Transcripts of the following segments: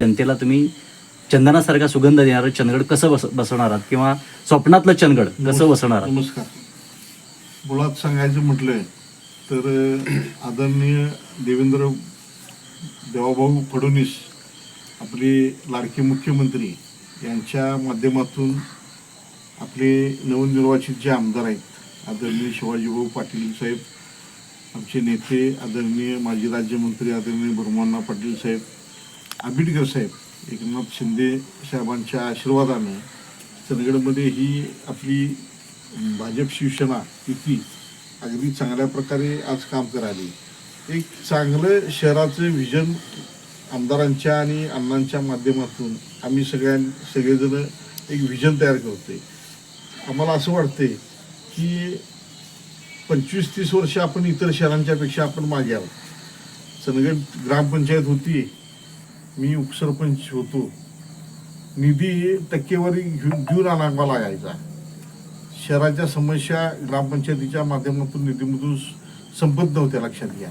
जनतेला तुम्ही चंदनासारखा सुगंध देणारं चंदगड कसं बस बसवणार आहात? किंवा स्वप्नातलं चंदगड कसं बसवणार आहात? नमस्कार. मुळात सांगायचं म्हटलं तर आदरणीय देवेंद्र देवाभाऊ फडणवीस आपले लाडके मुख्यमंत्री यांच्या माध्यमातून आपले नवनिर्वाचित जे आमदार आहेत आदरणीय शिवाजीभाऊ पाटील साहेब आमचे नेते आदरणीय माजी राज्यमंत्री आदरणीय ब्रह्मण्णा पाटील साहेब आंबेडकर साहेब एकनाथ शिंदे साहेबांच्या आशीर्वादानं चंदगडमध्ये ही आपली भाजप शिवसेना युती अगदी चांगल्या प्रकारे आज काम करायली एक चांगलं शहराचं व्हिजन आमदारांच्या आणि अण्णांच्या माध्यमातून आम्ही सगळ्यां सगळेजण एक व्हिजन तयार करतोय. आम्हाला असं वाटते की पंचवीस तीस वर्ष आपण इतर शहरांच्यापेक्षा आपण मागे आहोत. चंदगड ग्रामपंचायत होती मी उपसरपंच होतो. निधी टक्केवारी घेऊन घेऊन आणावा लागायचा शहराच्या समस्या ग्रामपंचायतीच्या माध्यमातून निधीमधून संपत नव्हत्या लक्षात घ्या.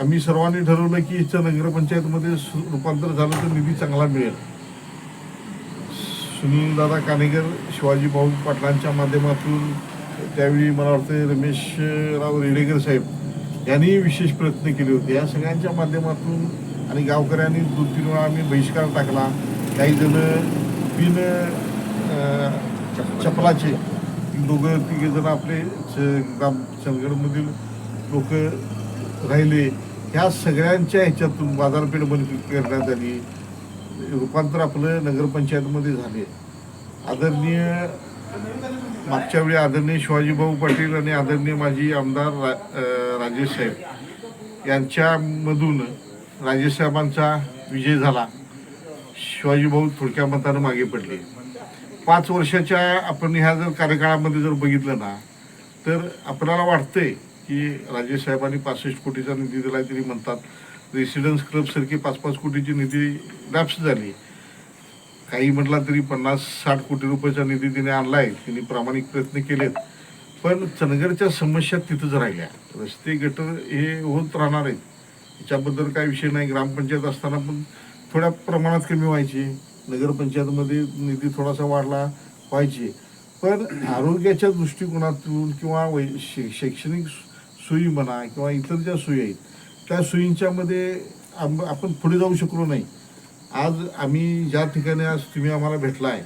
आम्ही सर्वांनी ठरवलं की इथं नगरपंचायतमध्ये सु- रूपांतर झालं तर निधी चांगला मिळेल. सुनीलदादा कानेगर कानेकर शिवाजी भाऊ पाटलांच्या माध्यमातून त्यावेळी मला वाटतं रमेशराव रेडेकर साहेब त्यांनीही विशेष प्रयत्न केले होते. या सगळ्यांच्या माध्यमातून आणि गावकऱ्यांनी दोन तीन वेळा आम्ही बहिष्कार टाकला. काही जण बिन चपलाचे. दोघं तिघे जण आपले च- ग्राम चंदगडमधील लोक राहिले. ह्या सगळ्यांच्या ह्याच्यातून बाजारपेठ बंद करण्यात आली. रूपांतर आपलं नगरपंचायतमध्ये झाले. आदरणीय मागच्या वेळी आदरणीय शिवाजीभाऊ पाटील आणि आदरणीय माजी आमदार रा राजेश साहेब यांच्यामधून राजेश साहेबांचा विजय झाला. शिवाजीभाऊ थोडक्या मतानं मागे पडले. पाच वर्षाच्या आपण ह्या जर कार्यकाळामध्ये जर बघितलं ना तर आपल्याला वाटतंय की राजेश साहेबांनी पासष्ट कोटीचा निधी दिला तरी म्हणतात रेसिडेन्स क्लबसारखी पाच पाच कोटीची निधी लॅप्स झाली. काही म्हटला तरी पन्नास साठ कोटी रुपयाचा निधी तिने आणला आहे तिने प्रामाणिक प्रयत्न केलेत. पण चंदगडच्या समस्या तिथंच राहिल्या. रस्ते गटर हे होत राहणार. आहेत याच्याबद्दल काही विषय नाही. ग्रामपंचायत असताना पण थोड्या प्रमाणात कमी व्हायची. नगरपंचायतमध्ये निधी थोडासा वाढला व्हायचे. पण आरोग्याच्या दृष्टिकोनातून किंवा वै शै- शैक्षणिक सोयी म्हणा किंवा इतर ज्या सोयी आहेत त्या सोयींच्यामध्ये आम- आपण पुढे जाऊ शकलो नाही. आज आम्ही ज्या ठिकाणी आज तुम्ही आम्हाला भेटला आहे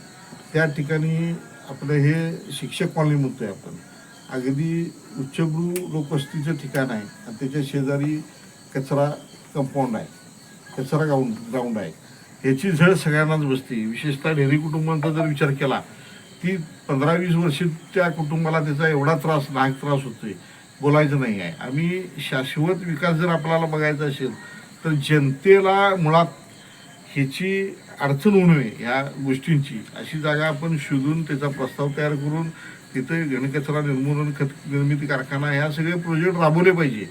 त्या ठिकाणी आपलं हे शिक्षक कॉलनी म्हणतोय आपण. अगदी उच्चभ्रू लोकवस्तीचं ठिकाण आहे आणि त्याच्या शेजारी कचरा कंपाऊंड आहे. कचरा ग्राउंड ग्राउंड आहे. ह्याची झळ सगळ्यांनाच बसते. विशेषतः ढेरी कुटुंबांचा जर विचार केला ती पंधरा वीस वर्ष त्या कुटुंबाला त्याचा एवढा त्रास नाहक त्रास होतोय बोलायचं नाही आहे. आम्ही शाश्वत विकास जर आपल्याला बघायचा असेल तर जनतेला मुळात ह्याची अडचण होऊ नये ह्या गोष्टींची. अशी जागा आपण शोधून त्याचा प्रस्ताव तयार करून तिथे घनकचरा निर्मूलन खत निर्मिती कारखाना ह्या सगळे प्रोजेक्ट राबवले पाहिजे.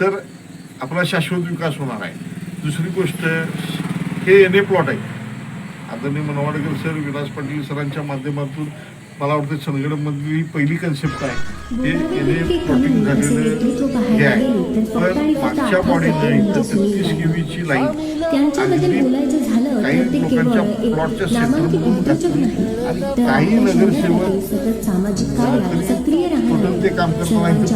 तर आपला शाश्वत विकास होणार आहे. दुसरी गोष्ट हे एन ए प्लॉट आहे. आदरणीय मनवाडकर सर विलास पाटील सरांच्या माध्यमातून मला वाटतं चंदगडमधली ही पहिली कन्सेप्ट आहे. झालेलं हे आहे पण मागच्या बॉडीनं इथं तेहतीस केवीची लाईन त्यांच्याबद्दल बोलायचं झालं काही लोकांच्या प्लॉटच्या आणि काही नगरसेवक ते काम करताना इथं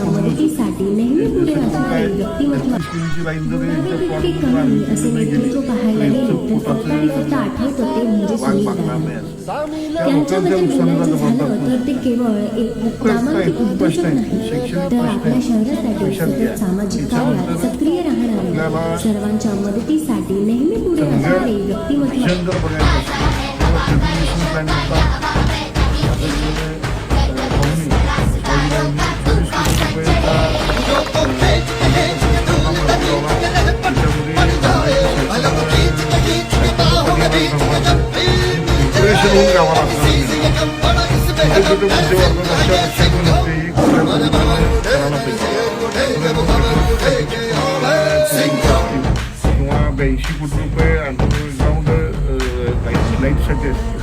सर्वांच्या मदतीसाठी नेहमी पुढे असणारे व्यक्तिमत्व. छोटे छोटे मुद्दे वर्गाच्या ही किंवा ब्याऐंशी कोटी रुपये अंडरग्राऊंड लाईटसाठी असते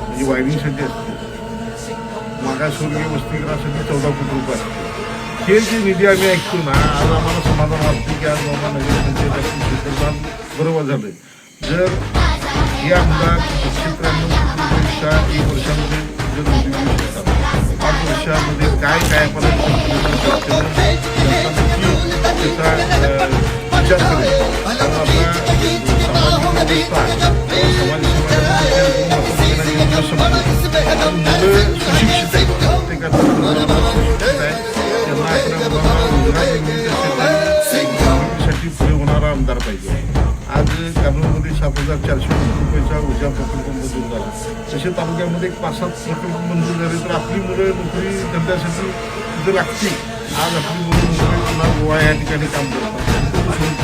म्हणजे वायरिंगसाठी असते मागासवर्गीय वस्तीकरासाठी चौदा कोटी रुपये हे जे निधी आम्ही ऐकतो ना आज आम्हाला समाधान वाटते की आज बाबा बरोबर झालं जर हे आमदार एकशे त्र्याण्णव एक वर्षामध्ये पाच वर्षामध्ये काय काय आपण त्याचा विचार करेल कारण आपला सामाजिक व्यवस्था समाजसेवा मुलं सुशिक्षित सुशिक्षित आहे त्यांना आपल्या मुलांना पुढे होणारा आमदार पाहिजे आज कर्नूलमध्ये सात हजार चारशे कोटी रुपयाचा ऊर्जा प्रकल्प तसे तालुक्यामध्ये एक पाच सात प्रकल्प मंजूर झाले. तर आपली मुलं नोकरी धंद्यासाठी तिथे लागतील. आज आपली मुलं मुंबई पुन्हा गोवा या ठिकाणी काम करतात.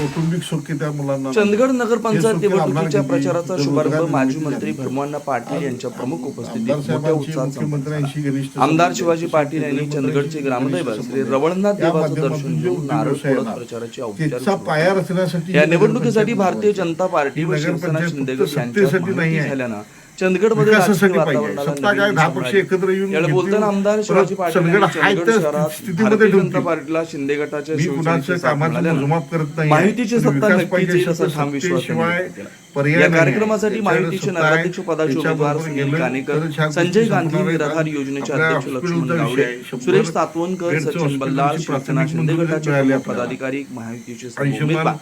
कौटुंबिक सुख त्या मुलांना चंदगड नगरपंचायत निवडणुकीच्या? प्रचाराचा शुभारंभ माजी मंत्री. ब्रह्मांना पाटील यांच्या प्रमुख उपस्थितीत आमदार मोठ्या उत्साहात शिवाजी. पाटील यांनी चंदगडचे ग्रामदैवत श्री रवळनाथ देवाचं दर्शन घेऊन नारळ फोडत प्रचाराची औपचारिक. पाया रचण्यासाठी या निवडणुकीसाठी भारतीय. जनता पार्टी व शिवसेना नगरपंचायत शिंदे फक्त यांच्यात. झाल्यानं चंदगडमध्ये विकासासाठी राजकीय पाहिजे वातावरणाला सत्ता काय नवीन दहा दिशा पक्ष मिळाली. एकत्र येऊन यावेळी. बोलताना आमदार शिवाजी परत पाटील चंदगड यांनी हाय चंदगड त्या शहरात स्थितीमध्ये भारतीय जनता ठेवतील. पार्टीला शिंदे गटाच्या मी शिवसेनेची कुणाचं साथ कामाचं मिळाल्यानं मोजमाप करत नाही माहितीची सत्ता विकास नक्कीच पाहिजे येईल असा तर ठाम विश्वास त्यांनी सत्तेशिवाय व्यक्त केला. पर्याय या नाही. कार्यक्रमासाठी माहितीचे सत्ता आहे. नगराध्यक्ष पदाचे उमेदवार सुनील गेलं कानेकर तरच ह्या गोष्टी संजय गांधी संपणार आहेत. निराधार योजनेचे आपल्या अध्यक्ष लक्ष्मण हॉस्पिटलचा गावडे विषय, सुरेश तातवणकर बेडचं सचिन बल्लाळ हॉस्पिटलची शिवसेना प्राथमिक शिंदे मंजुरी गटाचे मिळाली प्रमुख आपल्याला. पदाधिकारी महायुतीचे आयुष्यमान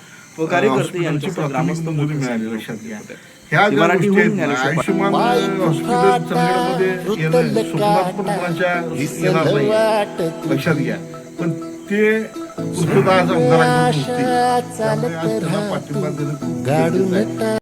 यांच्यासह ग्रामस्थ. ह्या ज्या गोष्टी आहेत आयुष्यमान हॉस्पिटल चंदगडमध्ये येणं स्वप्नात पण कोणाच्या येणार नाही. लक्षात घ्या. पण ते पूर्तता आज आमदारांकडून नसते त्यामुळे आज त्यांना पाठिंबा देणं खूप गरजेचं आहे.